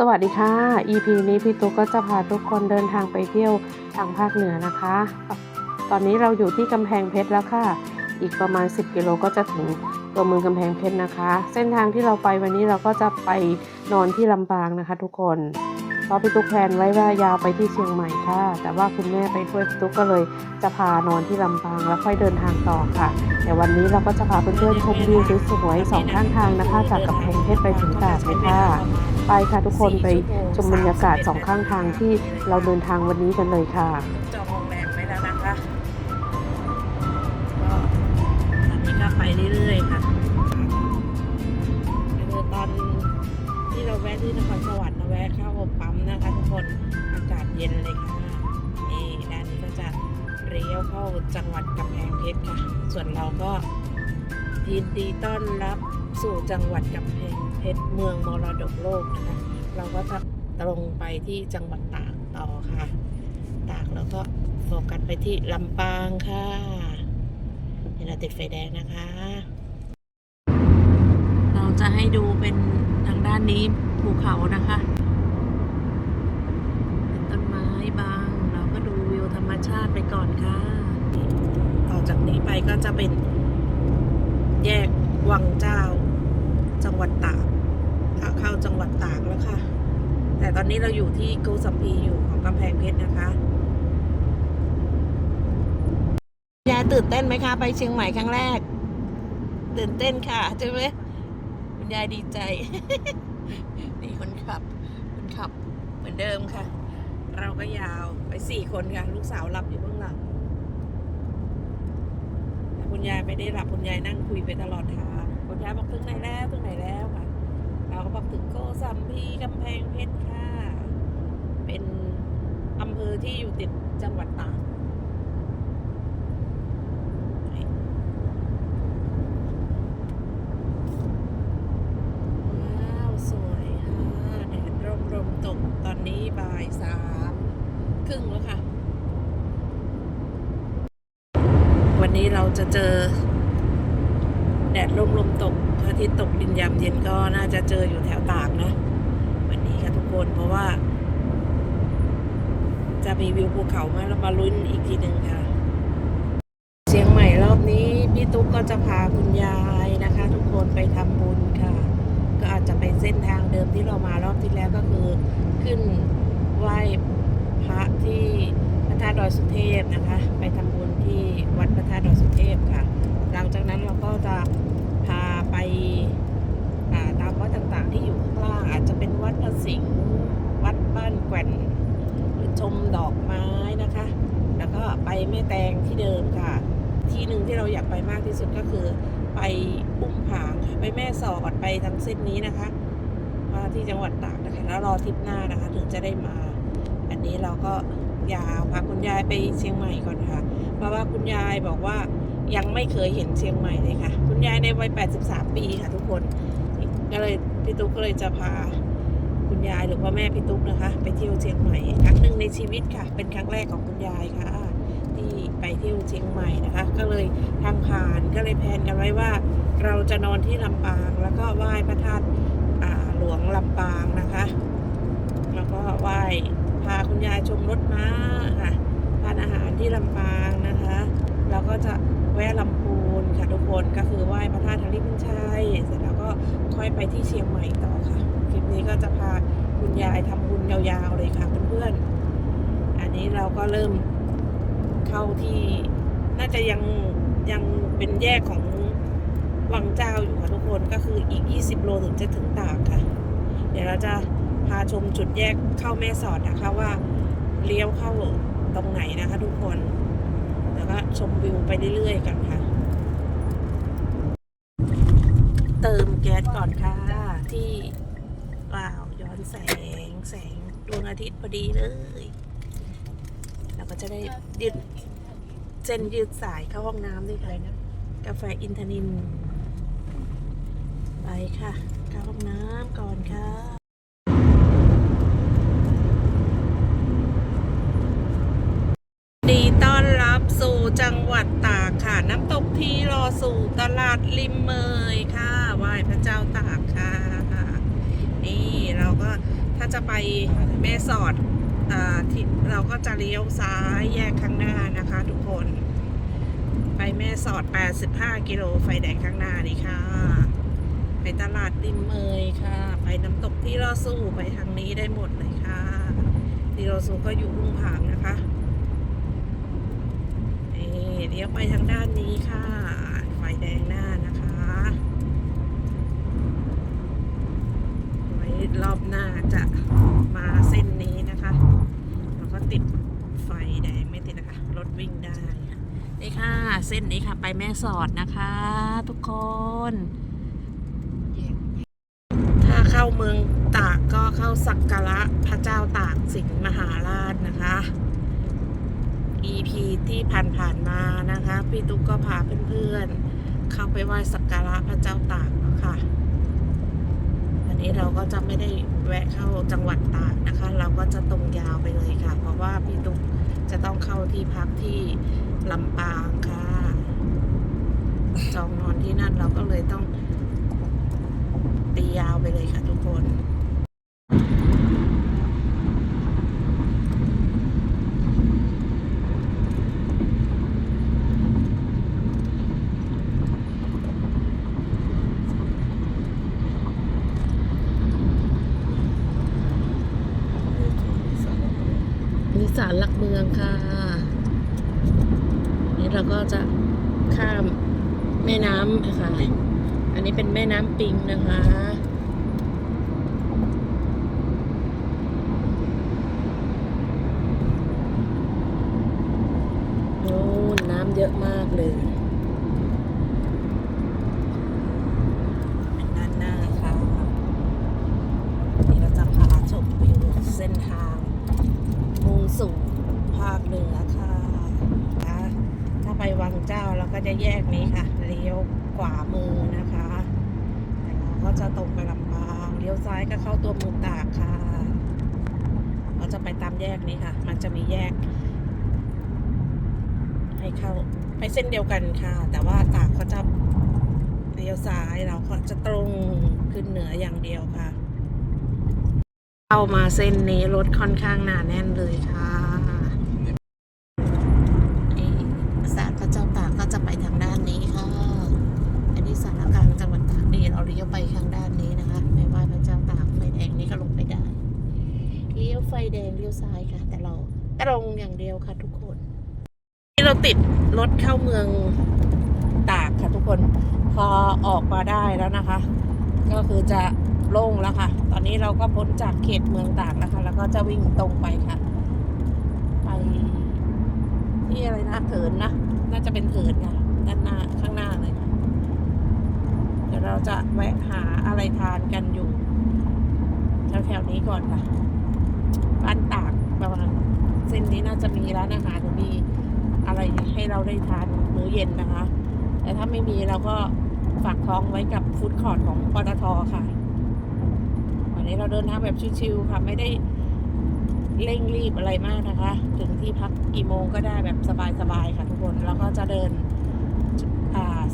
สวัสดีค่ะ EP นี้พี่ตุ๊กก็จะพาทุกคนเดินทางไปเที่ยวทางภาคเหนือนะคะ ตอนนี้เราอยู่ที่กำแพงเพชรแล้วค่ะ อีกประมาณ 10 กิโลก็จะถึงตัวเมืองกำแพงเพชรนะคะ เส้นทางที่เราไปวันนี้เราก็จะไปนอนที่ลำปางนะคะ ทุกคน เพราะพี่ตุ๊กแพลนไว้ว่ายาวไปที่เชียงใหม่ค่ะ แต่ว่าคุณแม่ไปด้วยพี่ตุ๊กก็เลยจะพานอนที่ลำปางแล้วค่อยเดินทางต่อค่ะแต่วันนี้เราก็จะพาเพื่อนๆชมวิวสวยๆสองข้างทางนะคะ จากกำแพงเพชรไปถึงตาดเลยค่ะไปค่ะทุกคนไปชมบรรยากาศสองข้างทางที่เราเดินทางวันนี้กันเลยค่ะจองโรงแรมไว้แล้วนะคะก็ตอนนี้ก็ไปเรื่อยๆค่ะคือตอนที่เราแวะที่นครสวรรค์เราแวะเข้าปั๊มนะ คนอากาศเย็นเลยค่ะนี่ด้านนี้ก็จะเลี้ยวเข้าจังหวัดกำแพงเพชรค่ะ ส่วนเราก็ยินดีต้อนรับสู่จังหวัดกำแพงเพชรเมืองมรดกโลกนะคะเราก็จะตรงไปที่จังหวัดตากต่อค่ะ ตากแล้วก็โฟกัสไปที่ลำปางค่ะเดี๋ยวเราติดไฟแดงนะคะ เราจะให้ดูเป็นทางด้านนี้ภูเขานะคะ เป็นต้นไม้บาง เราก็ดูวิวธรรม ชาติไปก่อนค่ะ ต่อจากนี้ไปก็จะเป็นแยกวังเจ้า จังหวัดตากขาเข้าจังหวัดตากแล้วค่ะ แต่ตอนนี้เราอยู่ที่โกสัมพีอยู่ของกำแพงเพชรนะคะยายตื่นเต้นไหมคะ ไปเชียงใหม่ครั้งแรก ตื่นเต้นค่ะใช่ไหมคุณยายดีใจนี่คนขับคนขับเหมือนเดิมค่ะ เราก็ยาวไปสี่คนค่ะ ลูกสาวหลับอยู่เบื้องหลังแต่คุณยายไม่ได้หลับคุณยายนั่งคุยไปตลอดทางคุณยายบอกถึงไหนแล้วถึงไหนแล้วค่ะ เราก็บอกถึงโกสัมพีกำแพงเพชรค่ะ เป็นอำเภอที่อยู่ติดจังหวัดตากว้าว สวยค่ะแดดร่มลมตกตอนนี้บ่ายสามครึ่งแล้วค่ะ วันนี้เราจะเจอ แดร่มลมตกพระอาทิตย์ตกดินยามเย็นก็น่าจะเจออยู่แถวตากนะวันนี้ค่ะทุกคนเพราะว่า จะมีวิวภูเขาไหมเรามาลุ้นอีกทีหนึ่งค่ะ เชียงใหม่รอบนี้พี่ตุ๊กก็จะพาคุณยายนะคะ ทุกคนไปทำบุญค่ะ ก็อาจจะเป็นเส้นทางเดิมที่เรามารอบที่แล้วก็คือขึ้นไหว้พระที่พระธาตุดอยสุเทพนะคะ ไปทำบุญที่วัดพระธาตุดอยสุเทพค่ะ หลังจากนั้นเราก็จะพาไปอ่าตามวัดต่างๆ ที่อยู่ข้างล่าง อาจจะเป็นวัดพระสิงห์วัดบ้านแกว่นหรือชมดอกไม้นะคะ แล้วก็ไปแม่แตงที่เดิมค่ะ ที่หนึ่งที่เราอยาก ไปมากที่สุดก็คือ ไปอุ้มผางไปแม่สอดไปทางเส้นนี้นะคะมาที่จังหวัดตากนะคะแล้วรอทริปหน้านะคะ ถึงจะได้มา อันนี้เราก็ยาวพาคุณยายไปเชียงใหม่ก่อนค่ะ เพราะว่าคุณยายบอกว่ายังไม่เคยเห็นเชียงใหม่เลยค่ะ คุณยายในวัย 83 ปีค่ะทุกคนก็เลยพี่ตุ๊กก็เลยจะพาคุณยายหรือว่าแม่พี่ตุ๊กนะคะ ไปเที่ยวเชียงใหม่ครั้งหนึ่งในชีวิตค่ะ เป็นครั้งแรกของคุณยายค่ะ ที่ไปเที่ยวเชียงใหม่นะคะ ก็เลยทางผ่านก็เลยแพลนกันไว้ว่า เราจะนอนที่ลำปาง แล้วก็ไหว้พระธาตุหลวงลำปางนะคะ แล้วก็ไหว้พาคุณยายชมรถม้าค่ะทานอาหารที่ลำปางนะคะแล้วก็จะแวะลำพูนค่ะทุกคนก็คือไหว้พระธาตุธริพุนชัยเสร็จแล้วก็ค่อยไปที่เชียงใหม่ต่อค่ะคลิปนี้ก็จะพาคุณยายทำบุญยาวๆเลยค่ะเพื่อนๆอันนี้เราก็เริ่ม เข้าที่น่าจะยังยังเป็นแยกของวังเจ้าอยู่ค่ะทุกคนก็คืออีก 20 โลถึงจะถึงตากค่ะ เดี๋ยวเราจะพาชมจุดแยกเข้าแม่สอดนะคะว่าเลี้ยวเข้าตรงไหนนะคะทุกคนแล้วก็ชมวิวไปเรื่อยๆกันค่ะ เติมแก๊สก่อนค่ะที่ว้าวย้อนแสงแสงดวงอาทิตย์พอดีเลย ก็จะได้ยืดเส้นยืดสายเข้าห้องน้ำด้วยค่ะกาแฟอินทนิน ไปค่ะ เข้าห้องน้ำก่อนค่ะดีต้อนรับสู่จังหวัดตากค่ะ น้ำตกทีรอสู่ตลาดริมเมยค่ะไหว้พระเจ้าตากค่ะ นี่เราก็ถ้าจะไปแม่สอด เราก็จะเลี้ยวซ้ายแยกข้างหน้านะคะทุกคน ไปแม่สอด 85 กิโลไฟแดงข้างหน้านี่ค่ะ ไปตลาดริมเมยค่ะ ไปน้ำตกที่รอสู้ไปทางนี้ได้หมดเลยค่ะที่รอสู้ก็อยู่ลุงผางนะคะนี่เลี้ยวไปทางด้านนี้ค่ะ ไฟแดงหน้านะคะไว้รอบหน้าจะมาเส้นนี้ ติดไฟแดงไม่ติดนะคะ รถวิ่งได้นี่ค่ะ เส้นนี้ค่ะ ไปแม่สอดนะคะ ทุกคน ถ้าเข้าเมืองตากก็เข้าสักการะพระเจ้าตากสินมหาราชนะคะ EP ที่ผ่านๆมานะคะ พี่ตุ๊กก็พาเพื่อนๆ เข้าไปไหว้สักการะพระเจ้าตากแล้วค่ะ วันนี้เราก็จะไม่ได้ แวะเข้าจังหวัดตากนะคะ เราก็จะตรงยาวไปเลยค่ะ เพราะว่าพี่ตุ๊กจะต้องเข้าที่พักที่ลำปางค่ะ จองนอนที่นั่นเราก็เลยต้องตียาวไปเลยค่ะทุกคนสานหลักเมือง ค่ะ นี่เราก็จะข้ามแม่น้ำค่ะ ปิง อันนี้เป็นแม่น้ำปิงนะคะ โอ้น้ำเยอะมากเลยเป็นด้านหน้าค่ะนี่เราจะพาชมวิวเส้นทาง มุ่งสู่ภาคเหนือค่ะนะถ้าไปวังเจ้าเราก็จะแยกนี้ค่ะ เลี้ยวขวามือนะคะแต่เราก็จะตรงไปลำปางเลี้ยวซ้ายก็เข้าตัวเมืองตากค่ะ เราจะไปตามแยกนี้ค่ะ มันจะมีแยก ให้เข้าไปเส้นเดียวกันค่ะ แต่ว่าตากเขาจะเลี้ยวซ้ายเราก็จะตรงขึ้นเหนืออย่างเดียวค่ะ เข้ามาเส้นนี้รถค่อนข้างหนาแน่นเลยค่ะนี่ศาลพระเจ้าตากก็จะไปทางด้านนี้ค่ะ อันนี้สารกลางจังหวัดตากนี่เราเลี้ยวไปทางด้านนี้นะคะ ไม่ว่าพระเจ้าตากไฟแดงนี่ก็ลงไปได้ เลี้ยวไฟ แดงเลี้ยวซ้ายค่ะ แต่เราตรงอย่างเดียวค่ะทุกคนนี่เราติดรถเข้าเมืองตากค่ะทุกคน พอออกมาได้แล้วนะคะ ก็คือจะโล่งแล้วค่ะ ตอนนี้เราก็พ้นจากเขตเมืองตากแล้วค่ะ แล้วก็จะวิ่งตรงไปค่ะ ไปที่อะไรนะเถินนะ น่าจะเป็นเถินค่ะด้านหน้าข้างหน้าเลยค่ะเดี๋ยวเราจะแวะหาอะไรทานกันอยู่แถวๆนี้ก่อนค่ะ บ้านตากประมาณเส้นนี้น่าจะมีร้านอาหารหรือมีอะไรให้เราได้ทานมื้อเย็นนะคะ แต่ถ้าไม่มีเราก็ฝากท้องไว้กับฟู้ดคอร์ทของปตทค่ะ วันนี้เราเดินทางแบบชิวๆค่ะ ไม่ได้เร่งรีบอะไรมากนะคะ ถึงที่พักกี่โมงก็ได้แบบสบายๆค่ะทุกคนแล้วก็จะเดิน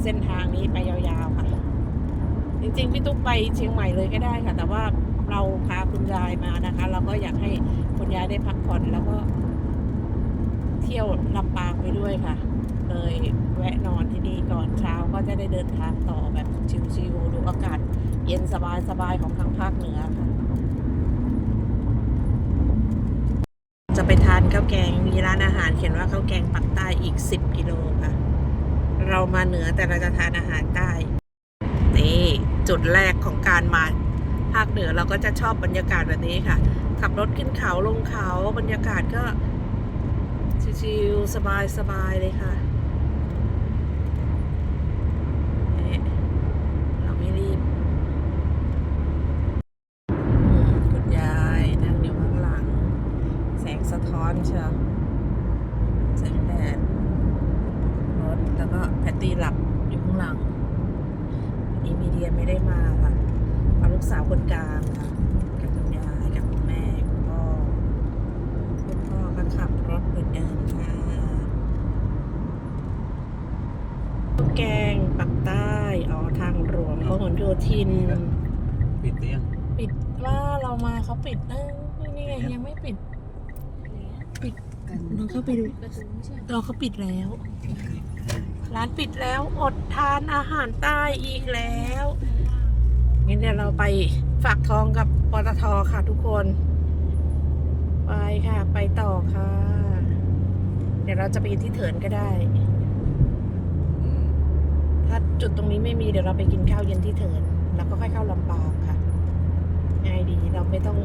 เส้นทางนี้ไปยาวๆค่ะ จริงๆ พี่ตุ๊กไปเชียงใหม่เลยก็ได้ค่ะ แต่ว่า เราพาคุณยายมานะคะ เราก็อยากให้คุณยายได้พักผ่อนแล้วก็ เที่ยวลำปางไปด้วยค่ะ เลยแวะนอนที่นี่ก่อนเช้าก็จะได้เดินทางต่อแบบชิวๆดูอากาศเย็นสบายๆของทางภาคเหนือค่ะ จะไปทานข้าวแกงมีร้านอาหารเขียนว่าข้าวแกงปักใต้อีก 10 กิโลค่ะ เรามาเหนือแต่เราจะทานอาหารใต้นี่จุดแรกของการมา ภาคเหนือเราก็จะชอบบรรยากาศแบบนี้ค่ะ ขับรถขึ้นเขาลงเขาบรรยากาศก็ชิวๆสบายๆเลยค่ะนี่เราไม่รีบอืมคุณยายนั่งอยู่ข้างหลังแสงสะท้อนเชียวแสงแดดรถแล้วก็แพตตี้หลับอยู่ข้างหลังอีมีเดียไม่ได้มาค่ะ กสาวคนกลางค่ะกับคุณยายกับคุณแม่คุณพ่อคุณพ่อก็ขับรถเหมือนเดิมค่ะข้าวแกงปักใต้อ๋อทางหลวงพหลโยธิน ปิดเตียงปิดว่าเรามาเขาปิดเออนี่ไงยังไม่ปิด ปิดลองเข้าไปดูเราเขาปิดแล้ว ร้านปิดแล้วอดทานอาหารใต้อีกแล้ว งั้นเดี๋ยวเราไปฝากท้องกับปตทค่ะทุกคน ไปค่ะ ไปต่อค่ะ เดี๋ยวเราจะไปกินที่เถินก็ได้ ถ้าจุดตรงนี้ไม่มีเดี๋ยวเราไปกินข้าวเย็นที่เถิน แล้วก็ค่อยเข้าลำปางค่ะ ง่ายดีเราไม่ต้อง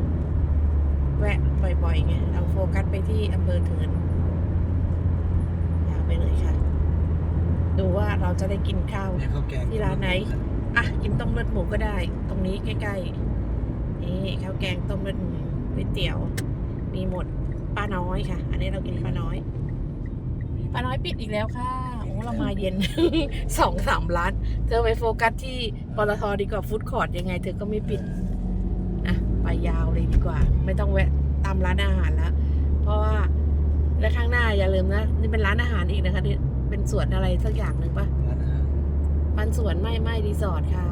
แวะบ่อยๆไงเราโฟกัสไปที่อำเภอเถินยาวไปเลยค่ะ ดูว่าเราจะได้กินข้าวเนี่ยข้าวแกงที่ร้านไหน อะกินต้มเลือดหมูก็ได้ ตรงนี้ใกล้ๆนี่ข้าวแกงต้มเลือดหมูก๋วยเตี๋ยว มีหมดป้าน้อยค่ะ อันนี้เรากินป้าน้อยป้าน้อยปิดอีกแล้วค่ะโอ้เรามาเย็นสองสามร้าน เธอไปโฟกัสที่ปตทดีกว่าฟู้ดคอร์ทยังไง เธอก็ไม่ปิดอะไปยาวเลยดีกว่า ไม่ต้องแวะตามร้านอาหารแล้ว เพราะว่าและข้างหน้าอย่าลืมนะ นี่เป็นร้านอาหารอีกนะคะนี่เป็นสวนอะไรสักอย่างหนึ่งปะ ร้านสวนไม่ไม่รีสอร์ทค่ะ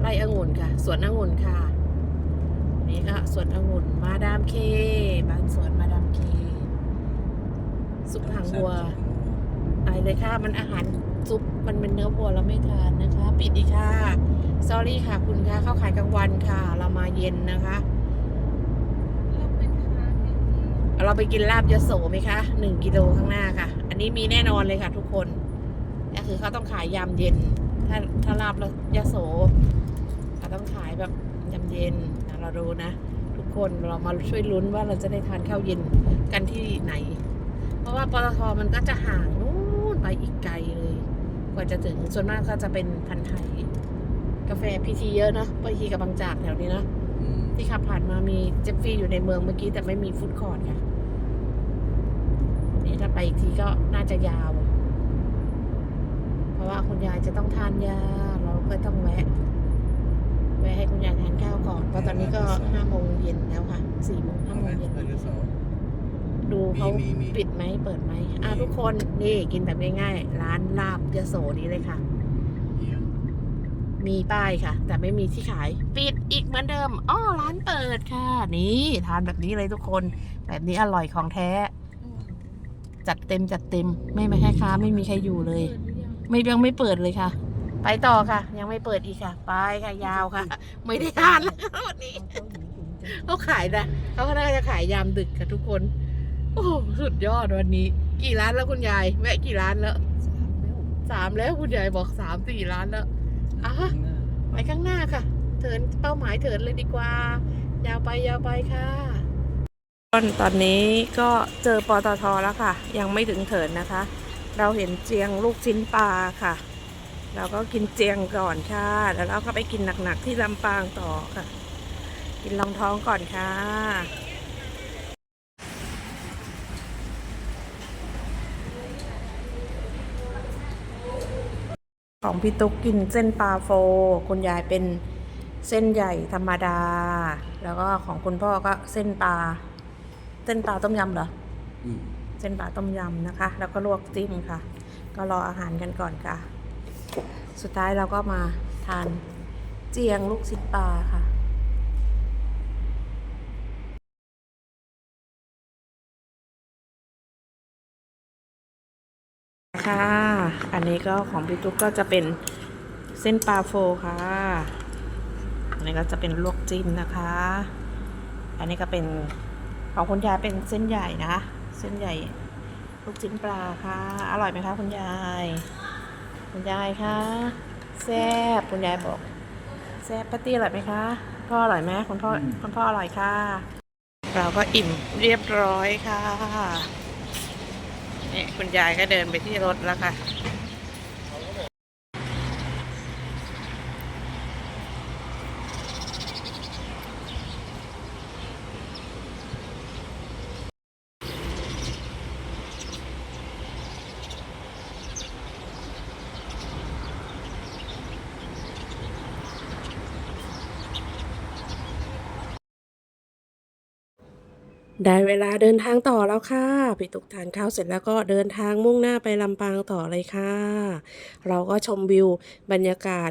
ไร่องุ่นค่ะ สวนองุ่นค่ะ นี่ก็สวนองุ่นมาดามเคบ้านสวนมาดามเคซุปหางวัวไปเลยค่ะ มันอาหารซุปมันเป็นเนื้อวัวเราไม่ทานนะคะ ปิดดีค่ะ s อรี่ค่ะ คุณคะเข้าขายกลางวันค่ะ เรามาเย็นนะคะเราไปกินลาบยโสไหมคะหนึ่งกิโลข้างหน้าค่ะ อันนี้มีแน่นอนเลยค่ะทุกคน คือเขาต้องขายยามเย็น ถ้าถ้าลาบแล้วยโสเขาต้องขายแบบยามเย็นนะเราดูนะ ทุกคนเรามาช่วยลุ้นว่าเราจะได้ทานข้าวเย็นกันที่ไหน เพราะว่าปตทมันก็จะห่างนู่นไปอีกไกลเลย กว่าจะถึงส่วนมากก็จะเป็นพันไทย กาแฟพีทีเยอะเนะพีทีกับบางจากแถวนี้เนะที่ขับผ่านมามีเจฟฟี่อยู่ในเมืองเมื่อกี้แต่ไม่มีฟู้ดคอร์ทค่ะนี่ถ้าไปอีกทีก็น่าจะยาว ว่าคุณยายจะต้องทานยา เราก็ต้องแวะ แวะให้คุณยายทานข้าวก่อนเพราะตอนนี้ก็ห้าโมงเย็นแล้วค่ะสี่โมงห้าโมงเย็นไปเรือสองดูเขามีมีปิดไหมเปิดไหมอะมีทุกคนนี่กินแบบง่ายๆร้านลาบยโสนี้เลยค่ะเนี่ยมีป้ายค่ะ แต่ไม่มีที่ขาย ปิดอีกเหมือนเดิมอ้อร้านเปิดค่ะ นี่ทานแบบนี้เลยทุกคน แบบนี้อร่อยของแท้ จัดเต็มจัดเต็ม ไม่ไม่ให้ค้าไม่มีใครอยู่เลย ไม่ยังไม่เปิดเลยค่ะ ไปต่อค่ะ ยังไม่เปิดอีกค่ะ ไปค่ะยาวค่ะ ไม่ได้ทานแล้ววันนี้เขาขายนะเขาก็น่าจะขายยามดึกค่ะทุกคน โอ้โหสุดยอดวันนี้ กี่ร้านแล้วคุณยายแวะกี่ร้านแล้วสามแล้วคุณยายบอกสามสี่ร้านแล้วอะไปข้างหน้าค่ะ เถินเป้าหมายเถินเลยดีกว่า ยาวไปยาวไปค่ะตอนนี้ก็เจอปตทแล้วค่ะ ยังไม่ถึงเถินนะคะ เราเห็นเจียงลูกชิ้นปลาค่ะ เราก็กินเจียงก่อนค่ะ แล้วเราก็ไปกินหนักๆที่ลำปางต่อค่ะ กินรองท้องก่อนค่ะของพี่ตุ๊กกินเส้นปลาโฟ คุณยายเป็นเส้นใหญ่ธรรมดา แล้วก็ของคุณพ่อก็เส้นปลา เส้นปลาต้มยำเหรอ อืม เส้นปลาต้มยำนะคะ แล้วก็ลวกจิ้มค่ะ ก็รออาหารกันก่อนค่ะ สุดท้ายเราก็มาทานเจียงลูกชิ้นปลาค่ะค่ะ อันนี้ก็ของพี่ตุ๊กก็จะเป็นเส้นปลาโฟค่ะ อันนี้ก็จะเป็นลวกจิ้มนะคะ อันนี้ก็เป็นของคุณยายเป็นเส้นใหญ่นะคะ เส้นใหญ่ลูกชิ้นปลาค่ะ อร่อยไหมคะคุณยาย คุณยายคะแซ่บคุณยายบอกแซ่บปาร์ตี้อร่อยไหมคะพ่ออร่อยไหมคุณพ่อคุณพ่ออร่อยค่ะ เราก็อิ่มเรียบร้อยค่ะนี่คุณยายก็เดินไปที่รถแล้วค่ะ ได้เวลาเดินทางต่อแล้วค่ะพี่ตุกทานข้าวเสร็จแล้วก็เดินทางมุ่งหน้าไปลำปางต่อเลยค่ะ เราก็ชมวิวบรรยากาศ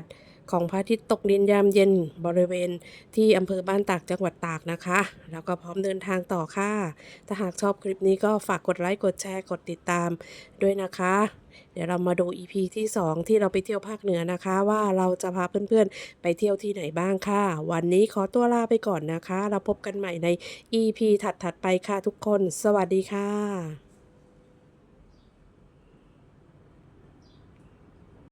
ของพระอาทิตย์ตกดินยามเย็นบริเวณที่อำเภอบ้านตากจังหวัดตากนะคะ แล้วก็พร้อมเดินทางต่อค่ะ ถ้าหากชอบคลิปนี้ก็ฝากกดไลค์กดแชร์กดติดตามด้วยนะคะ เดี๋ยวเรามาดู EP ที่ 2 ที่เราไปเที่ยวภาคเหนือนะคะ ว่าเราจะพาเพื่อนๆ ไปเที่ยวที่ไหนบ้างค่ะ วันนี้ขอตัวลาไปก่อนนะคะ เราพบกันใหม่ใน EP ถัดๆไปค่ะทุกคน สวัสดีค่ะ